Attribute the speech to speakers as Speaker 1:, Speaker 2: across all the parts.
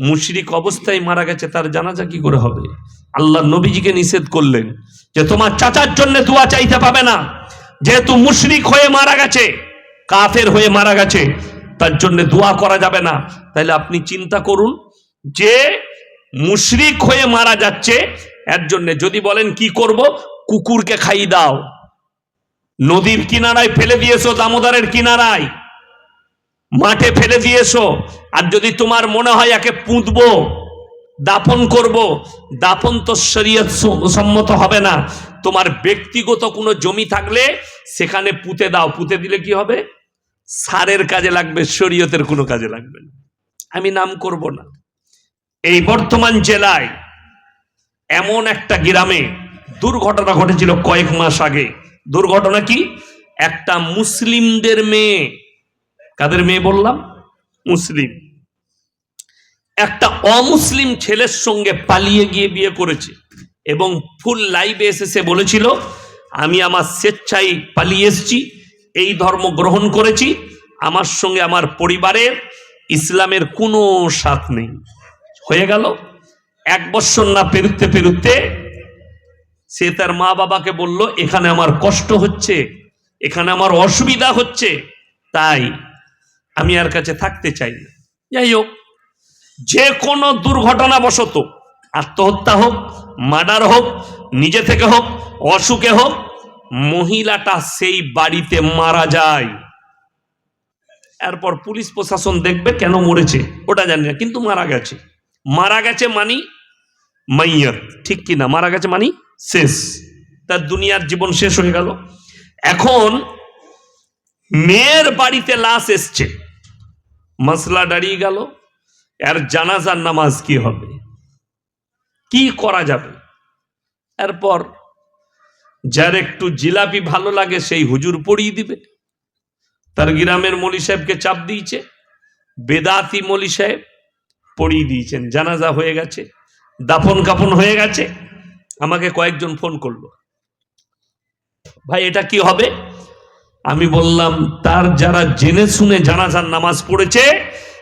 Speaker 1: মুশরিক অবস্থায় মারা গেছে, তার জানাজা কি করে হবে? আল্লাহ নবীজিকে নিষেধ করলেন যে তোমার চাচার জন্য দোয়া চাইতে পাবে না। যেহেতু মুশরিক হয়ে মারা গেছে, কাফের হয়ে মারা গেছে, তার জন্য দোয়া করা যাবে না। তাহলে আপনি চিন্তা করুন যে মুশরিক হয়ে মারা যাচ্ছে, এর জন্য যদি বলেন কি করব? কুকুরকে খাই দাও। নদীর কিনারায় ফেলে দিয়েছ, দামোদারের কিনারায়। মাঠে ফেলে দিয়েছ। আর যদি তোমার মনে হয় একে পুঁতবো দাপন করব দাপন তো শরীয়ত সম্মত হবে না। তোমার ব্যক্তিগত কোনো জমি থাকলে সেখানে পুঁতে দাও। পুঁতে দিলে কি হবে? সারের কাজে লাগবে, শরীয়তের কোনো কাজে লাগবে না। আমি নাম করব না। এই বর্তমান জেলায় এমন একটা গ্রামে দুর্ঘটনা ঘটেছিল কয়েক মাস আগে। দুর্ঘটনা কি? একটা মুসলিমদের মেয়ে কাদের মেয়ে বললাম? মুসলিম। একটা অমুসলিম ছেলের সঙ্গে পালিয়ে গিয়ে বিয়ে করেছে এবং ফুল লাইভে এসে সে বলেছিল, আমি আমার স্বেচ্ছায় পালিয়ে এসেছি, এই ধর্ম গ্রহণ করেছি, আমার সঙ্গে আমার পরিবারের ইসলামের কোনো সাথ নেই। হয়ে গেল। এক বৎসর না পেরুতে পেরুতে সে তার মা বাবাকে বলল, এখানে আমার কষ্ট হচ্ছে, এখানে আমার অসুবিধা হচ্ছে। তাই আমি আর কাছে থাকতে চাই না। যাই হোক যে কোনো দুর্ঘটনাবশত আত্মহত্যা হোক মার্ডার হোক নিজে থেকে হোক অসুখে হোক মহিলাটা সেই বাড়িতে মারা যায়। এরপর পুলিশ প্রশাসন দেখবে কেন মরেছে ওটা জানি না কিন্তু মারা গেছে। মারা গেছে মানি মাইয়ার ঠিক কি না? মারা গেছে মানি শেষ। তার দুনিয়ার জীবন শেষ হয়ে গেল। এখন মেয়ের বাড়িতে লাশ এসছে। মশলা দাঁড়িয়ে গেল, এর জানাজার নামাজ কি হবে? কি করা যাবে? এরপর, যার একটু জিলাপি ভালো লাগে সেই হুজুর পড়িয়ে দিবে। তার গ্রামের মলি সাহেবকে চাপ দিয়েছে, বেদাতি মলি সাহেব পড়িয়ে দিয়েছেন, জানাজা হয়ে গেছে, দাফন কাফন হয়ে গেছে। আমাকে কয়েকজন ফোন করল। ভাই, এটা কি হবে? আমি বললাম, তার যারা জেনে শুনে জানাজার নামাজ পড়েছে,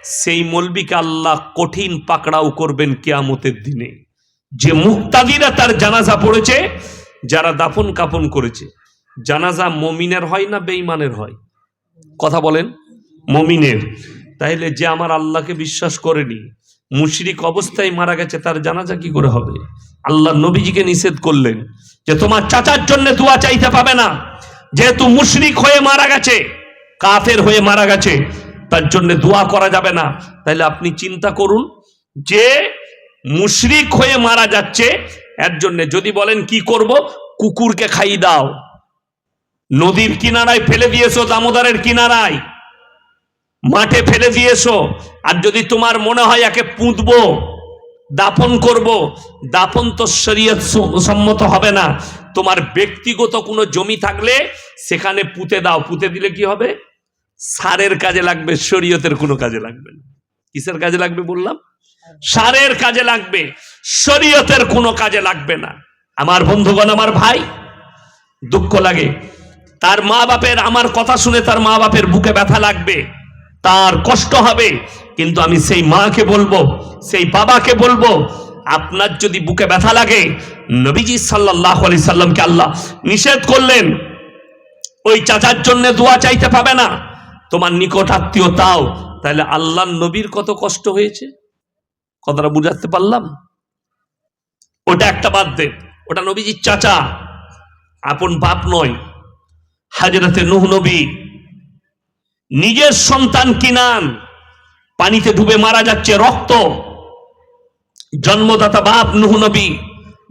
Speaker 1: সেই মলবিকে আল্লাহ কঠিন পাকড়াও করবেন কেয়ামতের দিনে। যে মুক্তাদিরা তার জানাজা পড়েছে, যারা দাফন কাফন করেছে। জানাজা মমিনের হয় না বেইমানের হয়? কথা বলেন। মমিনের। তাইলে যে আমার আল্লাহকে বিশ্বাস করেনি, মুশরিক অবস্থায় মারা গেছে, তার জানাজা কি করে হবে? আল্লাহ নবীজিকে নিষেধ করলেন যে, তোমার চাচার জন্য দোয়া চাইতে পাবে না। যেহেতু মুশরিক হয়ে মারা গেছে, কাফের হয়ে মারা গেছে, তার জন্য দোয়া করা যাবে না। তাহলে আপনি চিন্তা করুন যে মুশরিক হয়ে মারা যাচ্ছে, এর জন্য যদি বলেন কি করব? কুকুরকে খাই দাও। নদীর কিনারায় ফেলে দিয়েছ, দামোদারের কিনারায়। মাঠে ফেলে দিয়েছ। আর যদি তোমার মনে হয় একে পুঁতবো দাপন করব। দাপন তো শরীয়ত সম্মত হবে না। তোমার ব্যক্তিগত কোনো জমি থাকলে সেখানে পুঁতে দাও। পুঁতে দিলে কি হবে? সারের কাজে লাগবে, শরীয়তের কোনো কাজে লাগবে না। কিসের কাজে লাগবে বললাম? সারের কাজে লাগবে, শরীয়তের কোনো কাজে লাগবে না। আমার বন্ধুগণ, আমার ভাই, দুঃখ লাগে। তার মা বাপের আমার কথা শুনে তার মা বাপের বুকে ব্যথা লাগবে। তার কষ্ট হবে। কিন্তু আমি সেই মাকে বলব, সেই বাবাকে বলব, আপনার যদি বুকে ব্যথা লাগে, নবীজি সাল্লাহ আলি সাল্লামকে আল্লাহ নিষেধ করলেন। ওই চাচার জন্য দোয়া চাইতে পাবে না। তোমার নিকট আত্মীয় তাও। তাহলে আল্লাহ নবীর কত কষ্ট হয়েছে? কথাটা বুঝাতে পারলাম? ওটা একটা বাদ দে। ওটা নবীজির চাচা। আপন বাপ নয়। হাজরতে নুহ নবী নিজের সন্তান কিনান, পানিতে ডুবে মারা যাচ্ছে রক্ত। জন্মদাতা বাপ নুহ নবী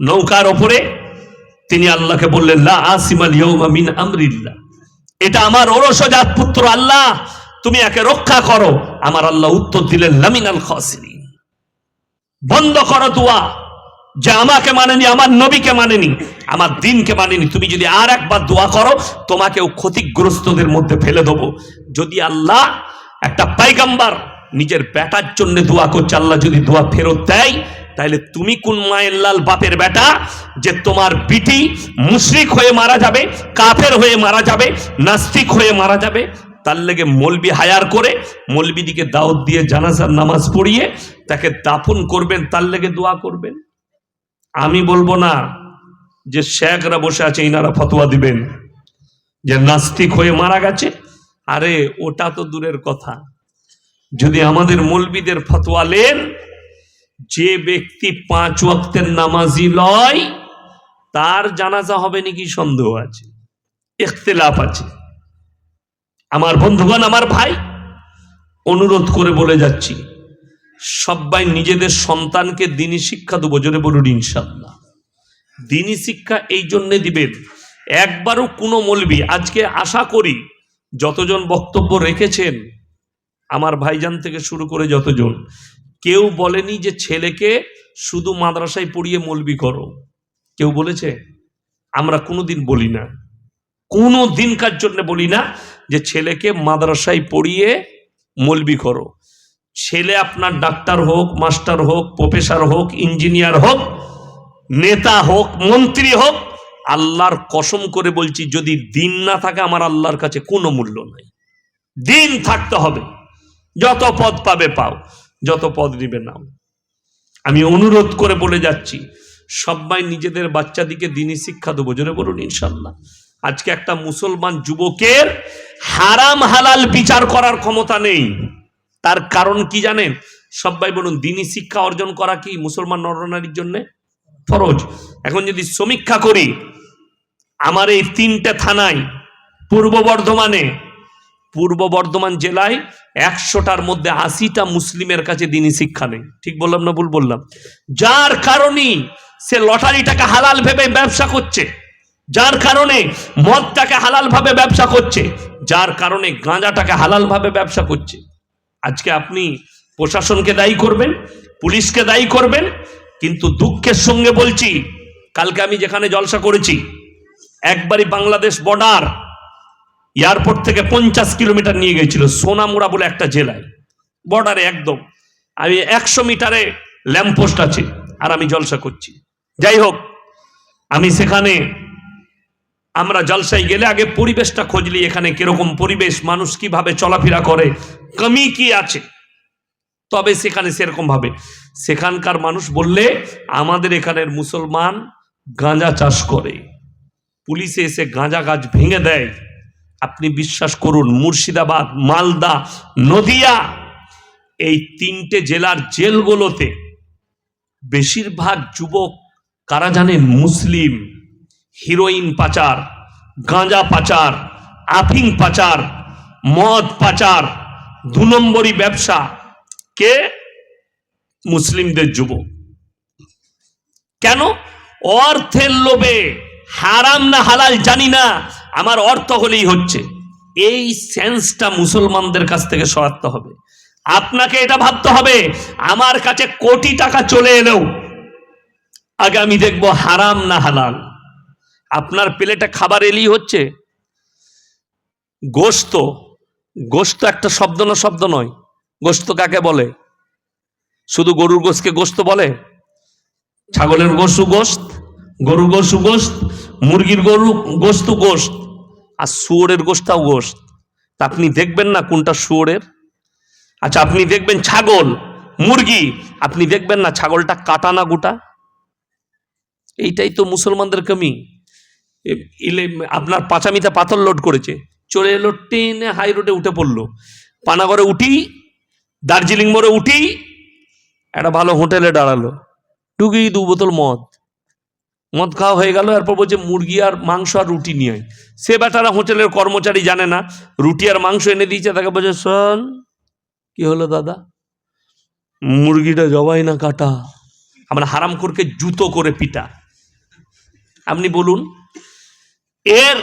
Speaker 1: নৌকার ওপরে তিনি আল্লাহকে বললেন, লা ইয়ৌমা মিন আমরিল্লাহ। এটা আমার ওরসজাত পুত্র আল্লাহ, তুমি একে রক্ষা করো। আমার আল্লাহ উত্তর দিলেন লামিনাল খাসিরিন। বন্ধ করো দোয়া। যে আমাকে মানেনি, আমার নবীকে মানেনি, আমার দিনকে মানেনি। তুমি যদি আর একবার দোয়া করো, তোমাকেও ক্ষতিগ্রস্তদের মধ্যে ফেলে দেবো। যদি আল্লাহ একটা পাইগাম্বার নিজের বেটার জন্য দোয়া করছে, আল্লাহ যদি দোয়া ফেরত দেয়, তাহলে তুমি কোন মায়ের লাল বাপের বেটা যে তোমার বিটি মুশরিক হয়ে মারা যাবে, কাফের হয়ে মারা যাবে, নাস্তিক হয়ে মারা যাবে, তার লেগে মলবি হায়ার করে, মলবিদিকে দাওয়াত দিয়ে জানাজার নামাজ পড়িয়ে তাকে দাফন করবেন, তার লেগে দোয়া করবেন। আমি বলব না যে শেখরা বসে আছে, ইনারা ফতোয়া দিবেন, যে নাস্তিক হয়ে মারা গেছে। আরে, ওটা তো দূরের কথা। যদি আমাদের মলবিদের ফতোয়া লেন যে ব্যক্তি পাঁচ ওয়াক্তের নামাজি লয়, তার জানাজা হবে নাকি সন্দেহ আছে, ইখতিলাফ আছে। আমার বন্ধুগণ, আমার ভাই, অনুরোধ করে বলে যাচ্ছি সবাই নিজেদের সন্তানকে দিনী শিক্ষা দেবো, জোরে বলুন ইনশাল্লাহ দিনী শিক্ষা এই জন্যে দিবেন। একবারও কোনো মলবি, আজকে আশা করি যতজন বক্তব্য রেখেছেন, আমার ভাইজান থেকে শুরু করে যতজন, কেউ বলেনি যে ছেলেকে শুধু মাদ্রাসায় পড়িয়ে মলবি করো। কেউ বলেছে? আমরা কোনোদিন বলি না। কোনো দিনকার জন্য বলি না যে ছেলেকে মাদ্রাসায় পড়িয়ে মলবি করো। ছেলে আপনার ডাক্তার হোক, মাস্টার হোক, প্রফেসর হোক, ইঞ্জিনিয়ার হোক, নেতা হোক, মন্ত্রী হোক, আল্লাহর কসম করে বলছি, যদি দিন না থাকে আমার আল্লাহর কাছে কোনো মূল্য নাই। দিন থাকতে হবে। যত পদ পাবে পাও, যত পদ নিবে নাও। আমি অনুরোধ করে বলে যাচ্ছি, সবাই নিজেদের বাচ্চাদিকে দিনই শিক্ষা দেবো, জোরে বলুন ইনশাল্লাহ। আজকে একটা মুসলমান যুবকের হারাম হালাল বিচার করার ক্ষমতা নেই। তার কারণ কি জানেন? সবাই বলুন দিনই শিক্ষা অর্জন করা কি মুসলমান নরনারীর জন্য? ফরজ। এখন যদি সমীক্ষা করি, আমার এই তিনটে থানায়, পূর্ব বর্ধমানে, পূর্ব বর্ধমান জেলায় একশোটার মধ্যে আশিটা মুসলিমের কাছে দিনই শিক্ষা নেই। ঠিক বললাম না ভুল বললাম? যার কারণেই সে লটারিটাকে হালাল ভেবে ব্যবসা করছে। যার কারণে মদটাকে হালাল ভাবে ব্যবসা করছে। যার কারণে গাঁজাটাকে হালাল ভাবে ব্যবসা করছে। আজকে আপনি প্রশাসনকে দায়ী করবেন, পুলিশকে দায়ী করবেন, কিন্তু দুঃখের সঙ্গে বলছি, কালকে আমি যেখানে জলসা করেছি, একবারই বাংলাদেশ বর্ডার এয়ারপোর্ট থেকে পঞ্চাশ কিলোমিটার নিয়ে গেছিল সোনামুড়া বলে একটা জেলায় বর্ডারে একদম। আমি একশো মিটারে ল্যাম্পপোস্ট আছে, আর আমি জলসা করছি। যাই হোক, আমি সেখানে আমরা জলসায় গেলে আগে পরিবেশটা খুঁজলি এখানে কীরকম পরিবেশ, মানুষ কীভাবে চলাফেরা করে, কমি কি আছে? তবে সেখানে সেরকম ভাবে। সেখানকার মানুষ বললে, আমাদের এখানের মুসলমান গাঁজা চাষ করে। পুলিশে এসে গাঁজা গাছ ভেঙে দেয়। আপনি বিশ্বাস করুন, মুর্শিদাবাদ, মালদা, নদিয়া, এই তিনটে জেলার জেলগুলোতে বেশিরভাগ যুবক কারা জানেন মুসলিম। হিরোইন পাচার, গাঁজা পাচার, আফিং পাচার, মদ পাচার, দু নম্বরই ব্যবসা। কে? মুসলিমদের যুবক। কেন? অর্থের লোভে। হারাম না হালাল জানি না, আমার অর্থ হলেই হচ্ছে। এই সেন্সটা মুসলমানদের কাছ থেকে সরাতে হবে। আপনাকে এটা ভাবতে হবে, আমার কাছে কোটি টাকা চলে এলেও, আগে আমি দেখব হারাম না হালাল। আপনার প্লেটে খাবার এলেই হচ্ছে? গোস্ত গোস্ত একটা শব্দ না শব্দ নয়। গোস্ত কাকে বলে? শুধু গরুর গোস্তকে গোস্ত বলে? ছাগলের গোসু গোস্ত গরুর গোসু গোস্ত মুরগির গরু গোস্ত গোস্ত আর শুয়োরের গোস্তাও গোস্ত তা আপনি দেখবেন না কোনটা শুয়োরের? আচ্ছা আপনি দেখবেন ছাগল, মুরগি, আপনি দেখবেন না ছাগলটা কাটা না গোটা? এইটাই তো মুসলমানদের কমি ইলে আপনার পাচামিতে পাথর লোড করেছে। চলে এলো টেনে হাই রোডে উঠে পড়ল। পানাগড়ে উঠি, দার্জিলিং মোড়ে উঠি, একটা ভালো হোটেলে দাঁড়াল। ঢুকি দু বোতল মদ। মদ খাওয়া হয়ে গেল, এরপর বলছে, মুরগি আর মাংস আর রুটি নিয়ে সে বেটারা হোটেলের কর্মচারী জানে না, রুটি আর মাংস এনে দিয়েছে, তাকে বলছে, শোন, কি হলো দাদা? মুরগিটা জবাই না কাটা। আমরা হারাম করকে জুতো করে পিটা। আপনি বলুন এর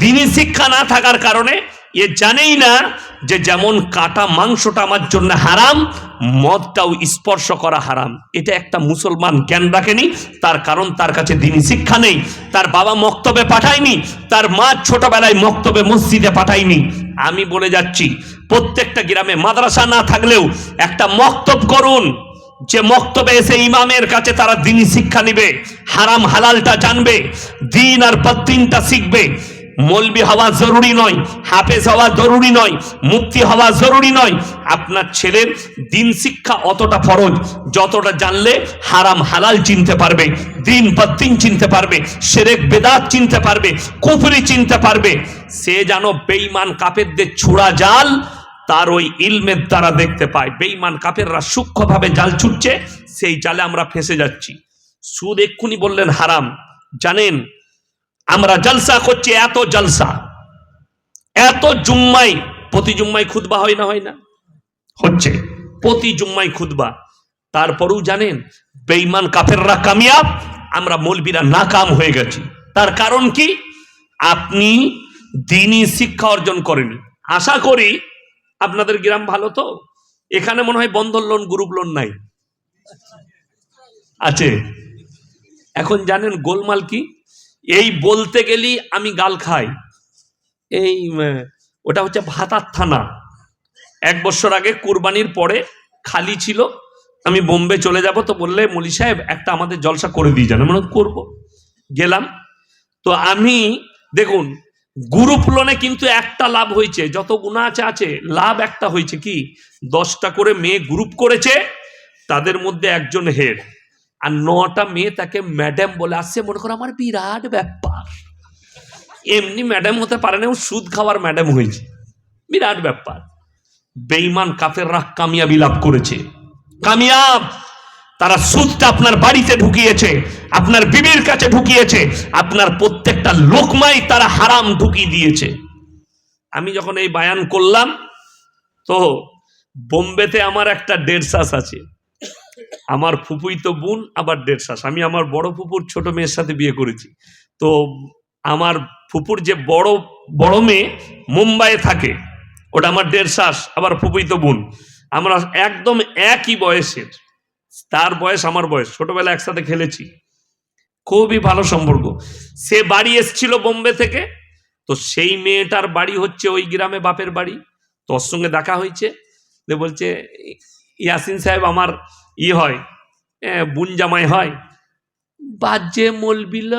Speaker 1: দিনই শিক্ষা না থাকার কারণে এ জানেই না যে যেমন কাটা মাংসটা আমার জন্য হারাম, মদটাও স্পর্শ করা হারাম। এটা একটা মুসলমান জ্ঞান রাখেনি, তার কারণ তার কাছে দিনই শিক্ষা নেই। তার বাবা মক্তবে পাঠায়নি, তার মা ছোটবেলায় মক্তবে মসজিদে পাঠায়নি। আমি বলে যাচ্ছি, প্রত্যেকটা গ্রামে মাদ্রাসা না থাকলেও একটা মক্তব করুন। যে মক্তবে এসে ইমামের কাছে তারা দিনই শিক্ষা নিবে, হারাম হালালটা জানবে, দিন আর পত্তিনটা শিখবে। মলবি হওয়া জরুরি নয়, হাফেজ হওয়া জরুরি নয় মুক্তি হওয়া জরুরি নয়। আপনার ছেলের দিন শিক্ষা অতটা ফরজ, যতটা জানলে হারাম হালাল চিনতে পারবে, দিন দিন চিনতে পারবে, সেরেক বেদাত চিনতে পারবে, কুফরি চিনতে পারবে। সে যেন বেইমান কাপেরদের ছোড়া জাল তার ওই ইলমের দ্বারা দেখতে পায়। বেঈমান কাপেররা সূক্ষ্মভাবে জাল ছুটছে, সেই জালে আমরা ফেসে যাচ্ছি। সুদ এক্ষুনি বললেন, হারাম। জানেন, আমরা জলসা করছি, এত জলসা। এত জুম্মাই প্রতি জুম্মাই খুতবা হয় না হয় না? হচ্ছে। প্রতি জুম্মাই খুতবা। তারপরেও জানেন বেইমান কাফেররা কামিয়াব, আমরা মৌলবীরা নাকাম হয়ে গেছি। তার কারণ কি? আপনি দিনই শিক্ষা অর্জন করেনি আশা করি আপনাদের গ্রাম ভালো তো? এখানে মনে হয় বন্ধন লোন গ্রুপ লোন নাই। আছে। এখন জানেন গোলমাল কি? এই বলতে গেলি আমি গাল খাই। এই ওটা হচ্ছে ভাতার থানা। এক বছর আগে কুরবানির পরে খালি ছিল। আমি বোম্বে চলে যাব তো বললে, মলি সাহেব, একটা আমাদের জলসা করে দিয়ে যান। মানে করব। গেলাম। তো আমি, দেখুন গ্রুপ কিন্তু একটা লাভ হয়েছে, যত গুণা আছে আছে, লাভ একটা হয়েছে কি? দশটা করে মেয়ে গ্রুপ করেছে, তাদের মধ্যে একজন হেড, আর নটা মেয়ে তাকে ম্যাডাম বলে, আসছে মনে করো আমার বিরাট ব্যাপার। এমনি ম্যাডাম হতে পারে না সুদ খাওয়ার ম্যাডাম হয়েছে, বিরাট ব্যাপার। বেইমান কাফেররা কামিয়াবি লাভ করেছে। কামিয়াব! তারা সুদটা আপনার বাড়িতে ঢুকিয়েছে, আপনার বিবির কাছে ঢুকিয়েছে, আপনার প্রত্যেকটা লোকমাই তারা হারাম ঢুকিয়ে দিয়েছে। আমি যখন এই বায়ান করলাম, তো বোম্বেতে আমার একটা দেড় আছে। আমার ফুপুই তো বোন, আবার দেড় আমি আমার বড় ফুপুর ছোট মেয়ের সাথে বিয়ে করেছি। তো আমার ফুপুর যে বড় বড় মেয়ে মুম্বাইয়ে থাকে, ওটা আমার দেড় আবার ফুপুই তো বোন। আমরা একদম একই বয়সের, তার বয়স আমার বয়স ছোটবেলা একসাথে খেলেছি। খুবই ভালো সম্পর্ক। সে বাড়ি এসছিল বোম্বে থেকে, তো সেই মেয়েটার বাড়ি হচ্ছে ওই গ্রামে বাপের বাড়ি। তোর সঙ্গে দেখা হয়েছে, যে বলছে, ইয়াসিন সাহেব আমার ই হয় বুন জামাই হয়। বাজে মলবিল,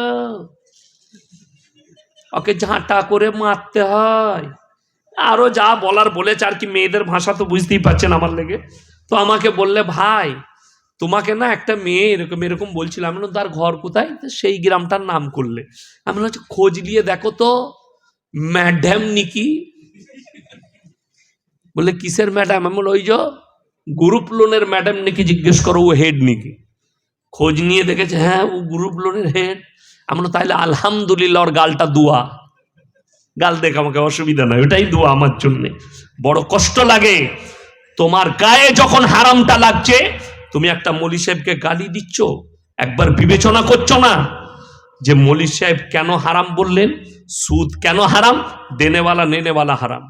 Speaker 1: ওকে ঝাঁটা করে মারতে হয়। আরও যা বলার বলেছে আর কি, মেয়েদের ভাষা তো বুঝতেই পারছেন আমার লেগে। তো আমাকে বললে, ভাই তোমাকে না একটা মেয়ে এরকম এরকম বলছিল। আমি বললাম, তার ঘর কোথায়? সেই গ্রামটার নাম করলে। আমি আচ্ছা, খোঁজ নিয়ে দেখো তো ম্যাডাম নিকি? বলে কিসের ম্যাডাম? আমি ওই যে গ্রুপ লোনের ম্যাডাম নাকি? জিজ্ঞেস করো ও হেড নাকি। খোঁজ নিয়ে দেখেছে হ্যাঁ ও গ্রুপ লোনের হেড। আমরা তাহলে আলহামদুলিল্লাহ ওর গালটা দুয়া। গাল দেখ আমাকে অসুবিধা নাই ওটাই দোয়া আমার জন্যে। বড় কষ্ট লাগে। তোমার গায়ে যখন হারামটা লাগছে তুমি একটা মলি সাহেবকে গালি দিচ্ছ? একবার বিবেচনা করছ না যে মলি সাহেব কেন হারাম বললেন? সুদ কেন হারাম? দেনেওয়ালা নেনেওয়ালা হারাম।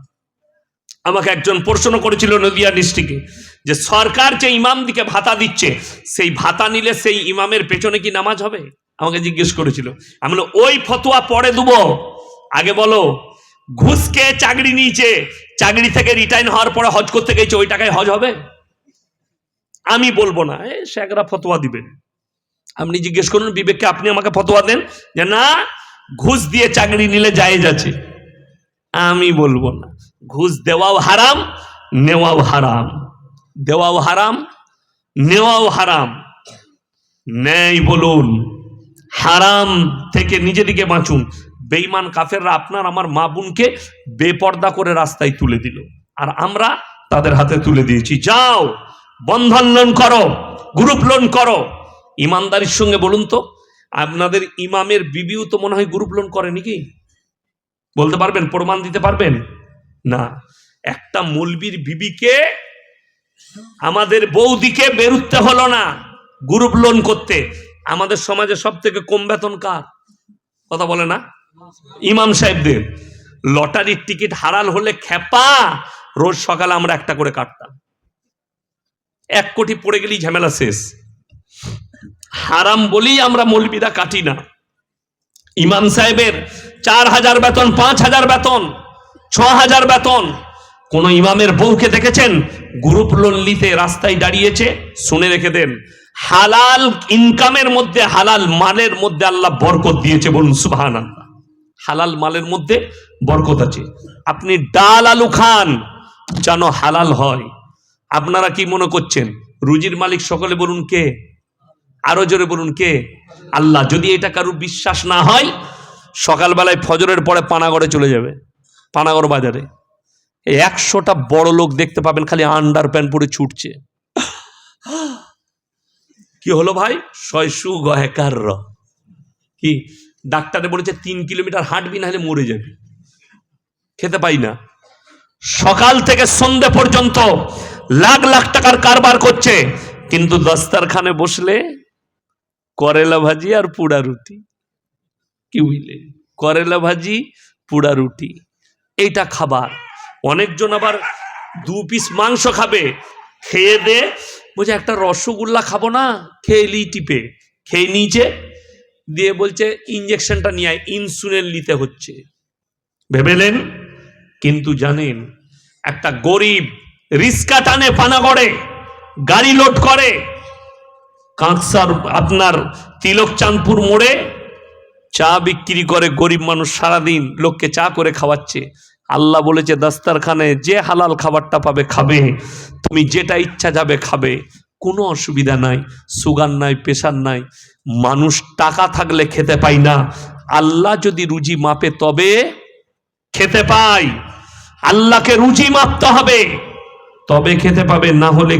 Speaker 1: আমাকে একজন প্রশ্ন করেছিল নদিয়া ডিস্ট্রিক্টে যে সরকার যে ইমাম দিকে ভাতা দিচ্ছে, সেই ভাতা নিলে সেই ইমামের পেছনে কি নামাজ হবে? আমাকে জিজ্ঞেস করেছিল। আমি ওই ফতোয়া পরে দেবো। আগে বলো, ঘুষ চাকরি নিয়েছে? চাকরি থেকে রিটার্ন হওয়ার পরে হজ করতে গেছে, ওই টাকায় হজ হবে? আমি বলব না। এ, শেখরা ফতোয়া দিবেন আপনি জিজ্ঞেস করুন, বিবেককে আপনি আমাকে ফতোয়া দেন? যে না, ঘুষ দিয়ে চাকরি নিলে জায়েজ আছে। আমি বলব না। ঘুষ দেওয়াও হারাম, নেওয়াও হারাম। দেওয়াও হারাম, নেওয়াও হারাম। নেই বলুন। হারাম থেকে নিজেদিকে বাঁচুন। বেইমান কাফেররা আপনার আমার মা বোনকে বেপর্দা করে রাস্তায় তুলে দিল। আর আমরা তাদের হাতে তুলে দিয়েছি। যাও বন্ধন লোন করো, গ্রুপ লোন করো। ইমানদারির সঙ্গে বলুন তো, আপনাদের ইমামের বিবিও তো মনে হয় গ্রুপ লোন করে নাকি? বলতে পারবেন? প্রমাণ দিতে পারবেন? না। একটা মলবির বিবিকে আমাদের বৌদিকে বেরুতে হলো না গ্রুপ লোন করতে। আমাদের সমাজে সব থেকে কম বেতন কার? কথা বলে না? ইমাম সাহেবদের। লটারির টিকিট হারাল হলে খেপা রোজ সকালে আমরা একটা করে কাটতাম। এক কোটি পড়ে গেলেই ঝামেলা শেষ। হারাম বলেই আমরা মলবিরা কাটি না। ইমাম সাহেবের চার হাজার বেতন, পাঁচ হাজার বেতন, ছ হাজার বেতন। কোন ইমামের বউকে দেখেছেন? গ্রুপ লোন নিতে রাস্তায় দাঁড়িয়েছে? শুনে রেখে দেন। হালাল ইনকামের মধ্যে, হালাল মালের মধ্যে আল্লাহ বরকত দিয়েছে বলুন সুবহান আল্লাহ হালাল মালের মধ্যে বরকত আছে। আপনি ডাল আলু খান, যেন হালাল হয়। আপনারা কি মনে করছেন? রুজির মালিক সকলে বলুন কে? আরও জোরে বলুন কে? আল্লাহ, যদি এটা কারুর বিশ্বাস না হয়, সকালবেলায় ফজরের পরে পানাগড়ে চলে যাবে, পানাগড় বাজারে। একশোটা বড় লোক দেখতে পাবেন, খালি আন্ডার প্যান্ট পরে ছুটছে। কি হলো ভাই? শয়সু গহেকার কি? ডাক্তারে বলেছে তিন কিলোমিটার হাঁটবি না হলে মরে যাবি। খেতে পাই না। সকাল থেকে সন্ধে পর্যন্ত লাখ লাখ টাকার কারবার করছে। কিন্তু দস্তারখানে বসলে করেলা ভাজি আর পুড়া রুটি। কি বুঝলে করেলা ভাজি, পুড়া রুটি। এইটা খাবার। অনেকজন আবার দু পিস মাংস খাবে, খেয়ে দে। বলছে, একটা রসগোল্লা খাব না, খেয়ে লি টিপে। খেয়ে নিচে দিয়ে বলছে ইঞ্জেকশনটা নিয়ে ইনসুলিন নিতে হচ্ছে। ভেবেলেন কিন্তু জানেন, একটা গরিব রিস্কা টানে পানাগড়ে গাড়ি লোড করে। কাঁকসার আপনার তিলক চাঁদপুর মোড়ে চা বিক্রি করে গরিব মানুষ সারাদিন লোককে চা করে খাওয়াচ্ছে। আল্লাহ বলেছে, দাস্তারখানে যে হালাল খাবারটা পাবে খাবে, তুমি যেটা ইচ্ছা যাবে খাবে, কোনো অসুবিধা নাই, সুগার নাই, প্রেশার নাই, মানুষ টাকা থাকলে খেতে পাই না। আল্লাহ যদি রুজি মাপে তবে খেতে পাই আল্লাহকে রুজি মাপতে হবে। তবে খেতে পাবে না হলে